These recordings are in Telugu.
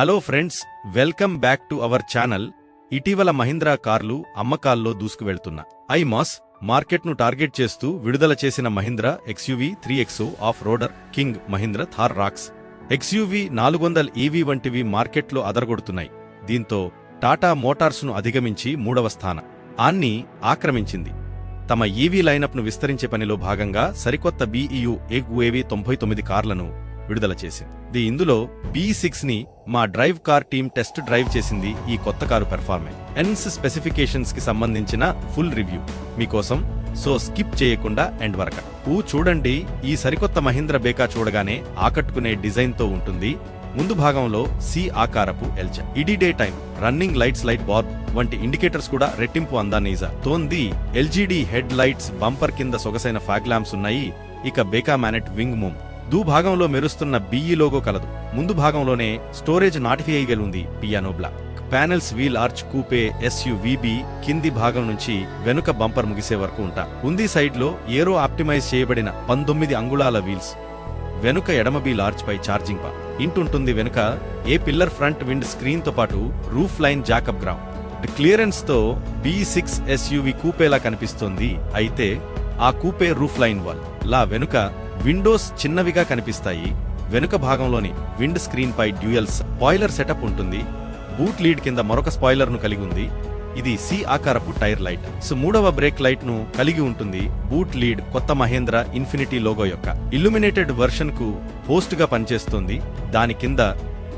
Hello friends welcome back to our channel. ఇటీవల మహీంద్రా కార్లు అమ్మకాల్లో దూసుకువెళ్తున్న. ఐమాస్ మార్కెట్ను టార్గెట్ చేస్తూ విడుదల చేసిన Mahindra XUV three XO off roader king Mahindra Thar Roxx. XUV నాలుగు వందల ఈవీ వంటివి మార్కెట్లో అదరగొడుతున్నాయి. దీంతో టాటా మోటార్స్ను అధిగమించి మూడవ స్థాన. ఆన్ని ఆక్రమించింది. తమ ఈవీ లైనప్ను విస్తరించే పనిలో భాగంగా సరికొత్త బీఈయు ఎగ్వేవీ తొంభై తొమ్మిది కార్లను విడుదల చేసింది. ది ఇందులో బీ సిక్స్ని మా drive car team test drive చేసింది ఈ కొత్త కారు పెర్ఫార్మెన్స్. ఎన్స్ స్పెసిఫికేషన్స్కి సంబంధించిన ఫుల్ రివ్యూ. మీకోసం సో స్కిప్ చేయకుండా ఎండ్ వరక ఊ చూడండి ఈ సరికొత్త మహీంద్ర బేకా చూడగానే ఆకట్టుకునే డిజైన్తో ఉంటుంది. ముందు భాగంలో సి ఆకారపు LED day time running lights light bar వంటి ఇండికేటర్స్ కూడా రెట్టింపు అందానీజా తోంది ఎల్జీడీ హెడ్ లైట్స్ బంపర్ కింద సొగసైన ఫాగ్ ల్యాంప్స్ ఉన్నాయి. ఇక బేకా మ్యానెట్ వింగ్ మూమ్. దూ భాగంలో మెరుస్తున్న బిఈ లోగో కలదు. ముందు భాగంలోనే స్టోరేజ్ నాటిఫై ఉంది piano black panels wheel arch coupe ఎస్యువిబి కింది భాగం నుంచి వెనుక బంపర్ ముగిసే వరకు ఉంటా. ఉంది సైడ్లో ఏరో ఆప్టిమైజ్ చేయబడిన పంతొమ్మిది అంగుళాల వీల్స్ వెనుక ఎడమ బీల్ ఆర్చ్ పై ఛార్జింగ్ పా ఇంటుంటుంది వెనుక ఏ పిల్లర్ ఫ్రంట్ విండ్ స్క్రీన్తో పాటు roof line jack up ground క్లియరెన్స్తో B six SUV కూపేలా కనిపిస్తోంది. అయితే ఆ కూపే రూఫ్ లైన్ వాల్ లా వెనుక విండోస్ చిన్నవిగా కనిపిస్తాయి. వెనుక భాగంలోని విండ్ స్క్రీన్ పై డ్యూయల్ స్పాయిలర్ సెటప్ ఉంటుంది. బూట్ లీడ్ కింద మరొక స్పాయిలర్ను కలిగి ఉంది. ఇది సి ఆకారపు టైర్ లైట్. సో మూడవ బ్రేక్ లైట్ను కలిగి ఉంటుంది బూట్ లీడ్ కొత్త మహేంద్ర ఇన్ఫినిటీ లోగో యొక్క. ఇల్లుమినేటెడ్ వర్షన్కు హోస్ట్గా పనిచేస్తుంది. దాని కింద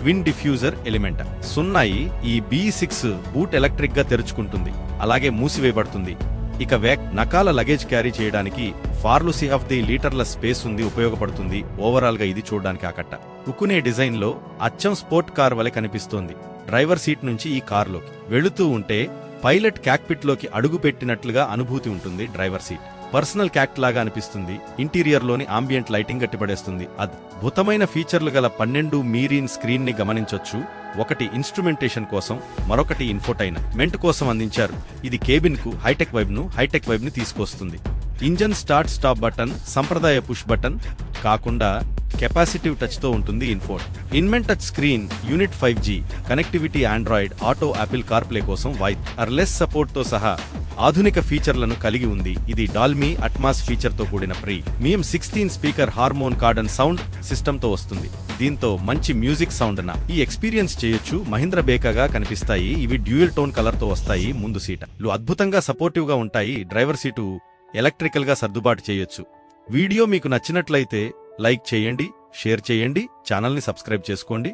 ట్విన్ డిఫ్యూజర్ ఎలిమెంట్. సున్నాయి ఈ బి సిక్స్ బూట్ ఎలక్ట్రిక్గా తెరుచుకుంటుంది. అలాగే మూసివేయబడుతుంది. ఇక వేక్ నకాల లగేజ్ క్యారీ చేయడానికి ఫార్లుసీ ఆఫ్ ది లీటర్ల స్పేస్ ఉంది ఉపయోగపడుతుంది. ఓవరాల్గా ఇది చూడడానికి ఆకట్ట ఉక్కునే డిజైన్లో అచ్చం స్పోర్ట్ కార్ వలె కనిపిస్తోంది. డ్రైవర్ సీట్ నుంచి ఈ కారులోకి. వెళుతూ ఉంటే పైలట్ క్యాక్పిట్లోకి అడుగు పెట్టినట్లుగా అనుభూతి ఉంటుంది డ్రైవర్ సీట్. పర్సనల్ క్యాక్ట్ లాగా అనిపిస్తుంది. ఇంటీరియర్లోని ఆంబియంట్ లైటింగ్ గట్టిపడేస్తుంది అద్భుతమైన ఫీచర్లు గల పన్నెండు మీరీన్ స్క్రీన్ని గమనించొచ్చు. ఒకటి ఇన్స్ట్రుమెంటేషన్ కోసం మరొకటి ఇన్ఫోటైన్. మెంట్ కోసం అందించారు. ఇది కేబిన్కు హైటెక్ వైబ్ను హైటెక్ వైబ్ని తీసుకొస్తుంది. ఇంజన్ స్టార్ట్ స్టాప్ బటన్ సంప్రదాయ పుష్ బటన్ కాకుండా కెపాసిటివ్ టచ్తో ఉంటుంది infotainment touch screen unit five G connectivity Android Auto Apple CarPlay కోసం వై అర్లెస్ సపోర్ట్తో సహా ఆధునిక ఫీచర్లను కలిగి ఉంది. ఇది డాల్మీ అట్మాస్ ఫీచర్తో కూడిన premium sixteen speaker Harman Kardon sound సిస్టంతో వస్తుంది. దీంతో మంచి మ్యూజిక్ సౌండ్ ఈ ఎక్స్పీరియన్స్ చేయొచ్చు. మహీంద్ర బేకాగా కనిపిస్తాయి. ఇవి డ్యూయల్ టోన్ కలర్తో వస్తాయి. ముందు సీట్లు అద్భుతంగా సపోర్టివ్గా ఉంటాయి. డ్రైవర్ సీటు ఎలక్ట్రికల్గా సర్దుబాటు చేయొచ్చు. వీడియో మీకు నచ్చినట్లయితే లైక్ చేయండి షేర్ చేయండి ఛానల్ని సబ్స్క్రైబ్ చేసుకోండి.